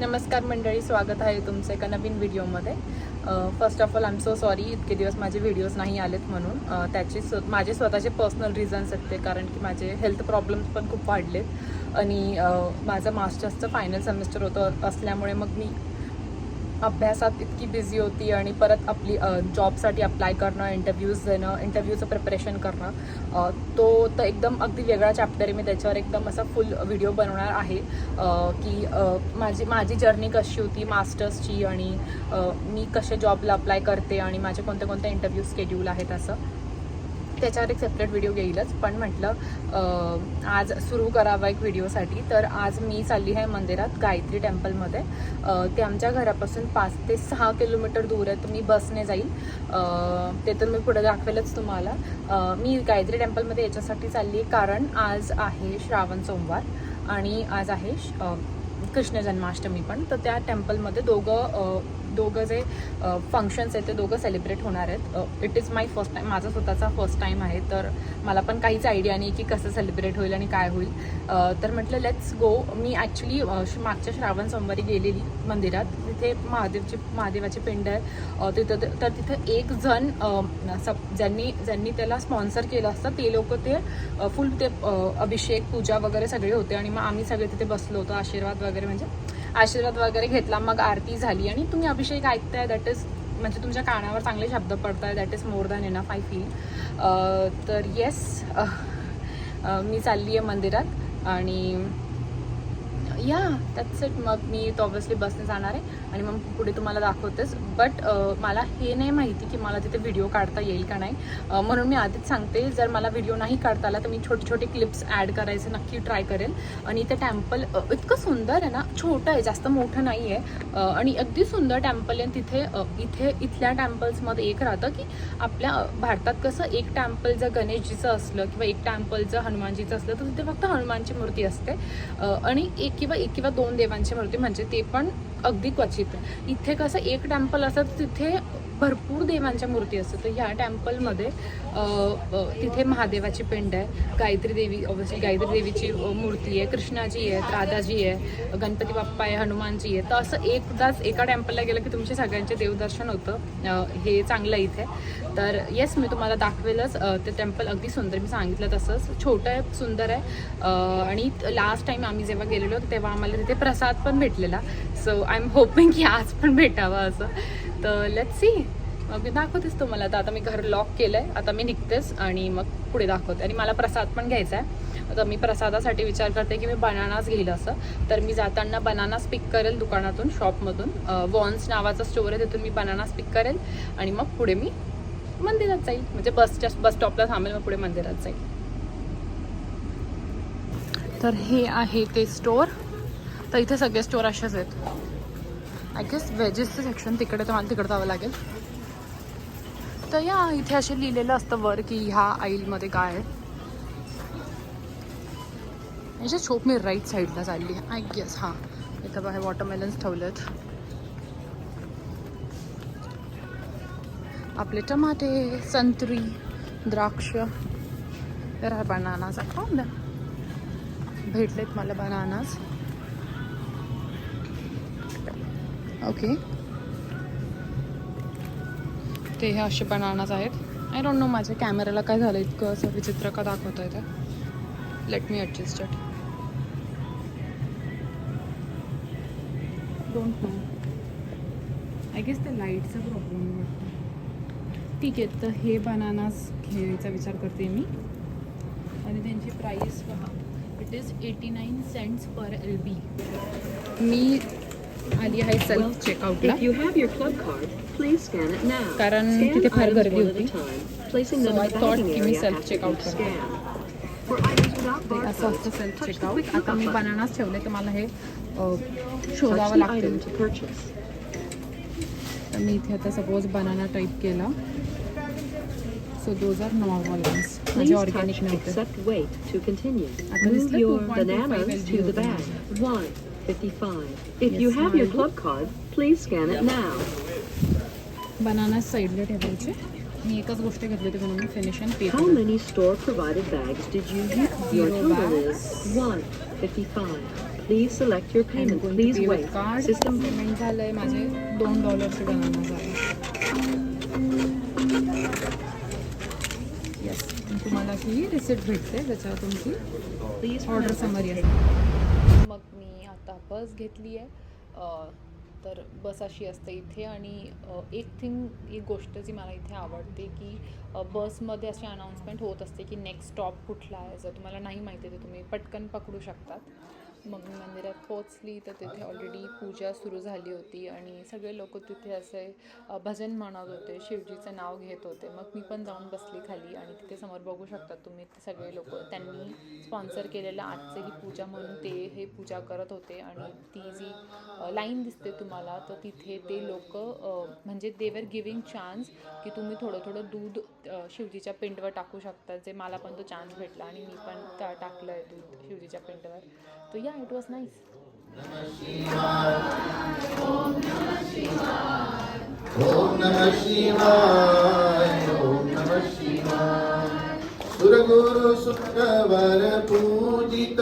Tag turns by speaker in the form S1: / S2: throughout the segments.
S1: नमस्कार मंडळी स्वागत आहे तुमचं एका नवीन व्हिडिओमध्ये. First of all I am so sorry इतके दिवस माझे व्हिडिओज नाही आलेत म्हणून. त्याचे स्व माझे स्वतःचे पर्सनल रिझन्स आहेत ते कारण की माझे हेल्थ प्रॉब्लेम्स पण खूप वाढलेत. आणि माझं मास्टर्सचं फायनल सेमिस्टर होतं असल्यामुळे मग मी अभ्यासात इतकी बिझी होती आणि परत आपली जॉबसाठी अप्लाय करणं इंटरव्ह्यूज देणं इंटरव्ह्यूचं प्रिपरेशन करणं तो तर एकदम अगदी वेगळा चॅप्टर आहे. मी त्याच्यावर एकदम असा फुल व्हिडिओ बनवणार आहे की माझी माझी जर्नी कशी होती मास्टर्सची आणि मी कसे जॉबला अप्लाय करते आणि माझे कोणते कोणते इंटरव्ह्यू स्केड्यूल आहेत असं. त्याच्यावर एक सेपरेट व्हिडिओ येईलच पण म्हटलं आज सुरू करावा एक व्हिडिओसाठी तर आज मी चालली आहे मंदिरात गायत्री टेम्पलमध्ये ते आमच्या घरापासून पाच ते सहा किलोमीटर दूर आहे. तर मी बसने जाईल. ते तर मी पुढे दाखवेलच तुम्हाला. मी गायत्री टेम्पलमध्ये याच्यासाठी चालली आहे कारण आज आहे श्रावण सोमवार आणि आज आहे श- कृष्ण जन्माष्टमी पण. तर त्या टेम्पलमध्ये दोघं दोघं जे फंक्शन्स आहेत ते दोघं सेलिब्रेट होणार आहेत. It is my first time माझा स्वतःचा फर्स्ट टाईम आहे तर मला पण काहीच आयडिया नाही की कसं सेलिब्रेट होईल आणि काय होईल. तर म्हटलं लेट्स गो मी ॲक्च्युली मागच्या श्रावण सोमवारी गेलेली मंदिरात. तिथे महादेवची महादेवाची पिंड आहे तिथं तर तिथं एक जण अ, सब ज्यांनी ज्यांनी त्याला स्पॉन्सर केलं असतं ते लोक ते फुल ते अभिषेक पूजा वगैरे सगळे होते आणि मग आम्ही सगळे तिथे बसलो होतो आशीर्वाद वगैरे म्हणजे. आशीर्वाद वगैरे घेतला मग आरती झाली. आणि तुम्ही अभिषेक ऐकताय दॅट इज म्हणजे तुमच्या कानावर चांगले शब्द पडताय that is more than enough I feel तर येस मी चालली आहे मंदिरात. आणि या त्याच इट मग मी तो ऑब्व्हियसली बसने जाणार आहे आणि मग पुढे तुम्हाला दाखवतेच. बट मला हे नाही माहिती की मला तिथे व्हिडिओ काढता येईल का नाही. म्हणून मी आधीच सांगते जर मला व्हिडिओ नाही काढता आला तर मी छोटे छोटे क्लिप्स ॲड करायचे नक्की ट्राय करेल. आणि ते टेम्पल इतकं सुंदर आहे ना छोटं आहे जास्त मोठं नाही आहे आणि अगदी सुंदर टेम्पल आहे. तिथे इथे इथल्या टेम्पल्समध्ये एक राहतं की आपल्या भारतात कसं एक टेम्पल जर गणेशजीचं असलं किंवा एक टेम्पल जर हनुमानजीचं असलं तर तिथे फक्त हनुमानची मूर्ती असते. आणि एक किंवा एक किंवा दोन देवांची मूर्ती म्हणजे ते पण अगदी क्वचित इथे कसं एक टेम्पल असतं तर तिथे भरपूर देवांच्या मूर्ती असतात. तर ह्या टेम्पलमध्ये तिथे महादेवाची पिंड आहे. गायत्री देवी ऑब्व्हियसली गायत्री देवीची मूर्ती आहे. कृष्णाजी आहे राधाजी आहे गणपती बाप्पा आहे हनुमानजी आहे. तर असं एकदाच एका टेम्पलला गेलं की तुमचे सगळ्यांचे देवदर्शन होतं. हे चांगलं इथे. तर येस मी तुम्हाला दाखवेलच. ते टेम्पल अगदी सुंदर मी सांगितलं तसंच. छोटं आहे सुंदर आहे. आणि लास्ट टाइम आम्ही जेव्हा गेलेलो तेव्हा आम्हाला तिथे प्रसाद पण भेटलेला. सो आय एम होपिंग की आज पण भेटावा असं. तर लेट सी मग मी दाखवतेच तुम्हाला. आता आता मी घर लॉक केलं आहे आता मी निघतेच आणि मग पुढे दाखवते. आणि मला प्रसाद पण घ्यायचा आहे आता मी प्रसादासाठी विचार करते की मी बनानाच घेईल असं. तर मी जाताना बनानाच पिक करेल दुकानातून शॉपमधून वॉन्स नावाचा स्टोअर आहे तिथून मी बनानाच पिक करेल. आणि मग पुढे मी मंदिरात जाईल. म्हणजे बसच्या बस स्टॉपला थांबेल मग पुढे मंदिरात जाईल. तर हे आहे ते स्टोअर तर इथे सगळे स्टोअर असेच आहेत. आय गेस वेजेसचं सेक्शन तिकडे तर मला तिकडे जावं लागेल. तर या इथे असे लिहिलेलं असतं वर की ह्या आईलमध्ये काय आहे. याच्या शोप मी राईट साईडला चालली आय गेस हां. इथं बाहेर वॉटरमेलन्स ठेवलेत. आपले टमाटे संत्री द्राक्ष तर हा बनानाचा खाऊन द्या भेटलेत मला बनानाज ओके ते हे असे बनानाज आहेत. आय डोंट नो माझ्या कॅमेऱ्याला काय झालं इतकं असं विचित्र का दाखवत आहे ते. Let me adjust it don't know I guess ते लाईटचा प्रॉब्लेम वाटतं. ठीक आहे तर हे बनानास घ्यायचा विचार करते मी. आणि त्यांची प्राईस पहा. It is eighty nine cents per L B मी आली आहे सेल्फ चेकआउटला. कारण तिथे फार गर्दी होती.
S2: the
S1: thought
S2: bagging
S1: की मी करते.
S2: without
S1: ते असं असतं सेल्फ चेकआउट आता मी. बनानाच ठेवले तर मला हे शोधावं
S2: purchase.
S1: तर मी इथे आता सपोज बनाना टाईप केला so those are normal ones
S2: Please organic
S1: नव्हते. आता दिसलं
S2: your
S1: 2.25
S2: bananas
S1: LB
S2: to the
S1: होतं
S2: bag.
S1: माझं.
S2: One fifty-five. If
S1: Yes,
S2: you have your
S1: ma'am.
S2: club card, please scan it now.
S1: Banana साईडला ठेवायचे मी एकच गोष्ट घेतली होती म्हणून मी finish and pay
S2: How many store provided bags did you use? Your
S1: Zero
S2: total
S1: bags.
S2: is one fifty-five. Please select your payment. Please wait.
S1: Card
S2: System
S1: payment झालंय माझे दोन डॉलरचे गणना झाले yes तुम्हाला ही रिसिप्ट भेटते त्याच्यावर तुमची ऑर्डर समरी असते मग मी आता बस घेतली आहे. तर बस अशी असते इथे आणि एक थिंग एक गोष्ट जी मला इथे आवडते की बसमध्ये अशी अनाऊन्समेंट होत असते की नेक्स्ट स्टॉप कुठला आहे जर तुम्हाला नाही माहिती तर तुम्ही पटकन पकडू शकतात. मग मी मंदिरात पोचली तर तिथे ऑलरेडी पूजा सुरू झाली होती आणि सगळे लोक तिथे असे भजन म्हणत होते शिवजीचं नाव घेत होते. मग मी पण जाऊन बसली खाली आणि तिथे समोर बघू शकता तुम्ही ते सगळे लोक. त्यांनी स्पॉन्सर केलेलं आजचं ही पूजा म्हणून ते हे पूजा करत होते आणि ती जी लाईन दिसते तुम्हाला तर तिथे ते लोक म्हणजे देवर गिविंग चान्स की तुम्ही थोडं थोडं दूध शिवजीच्या पिंडवर टाकू शकता. जे मला पण तो चान्स भेटला आणि मी पण टाकलं आहे दूध शिवजीच्या पिंडवर. तर या इट वॉज नाईस
S3: ॐ नमः शिवाय ॐ नमः शिवाय सुरगुरु शुक्रवार पूजित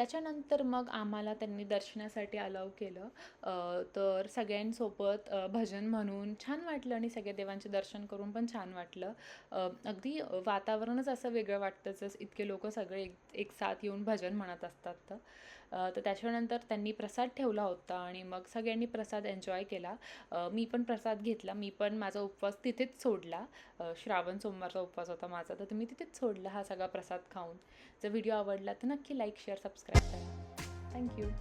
S1: त्याच्यानंतर मग आम्हाला त्यांनी दर्शनासाठी अलाव केलं. तर सगळ्यांसोबत भजन म्हणून छान वाटलं आणि सगळ्या देवांचे दर्शन करून पण छान वाटलं. अगदी वातावरणच असं वेगळं वाटतं जसं इतके लोक सगळे एक एक साथ येऊन भजन म्हणत असतात तर. तर त्याच्यानंतर त्यांनी प्रसाद ठेवला होता आणि मग सगळ्यांनी प्रसाद एन्जॉय केला. मी पण प्रसाद घेतला. मी पण माझा उपवास तिथेच सोडला. श्रावण सोमवारचा उपवास होता माझा. तर मी तिथेच सोडला हा सगळा प्रसाद खाऊन. जर व्हिडिओ आवडला तर नक्की like share subscribe Thank you.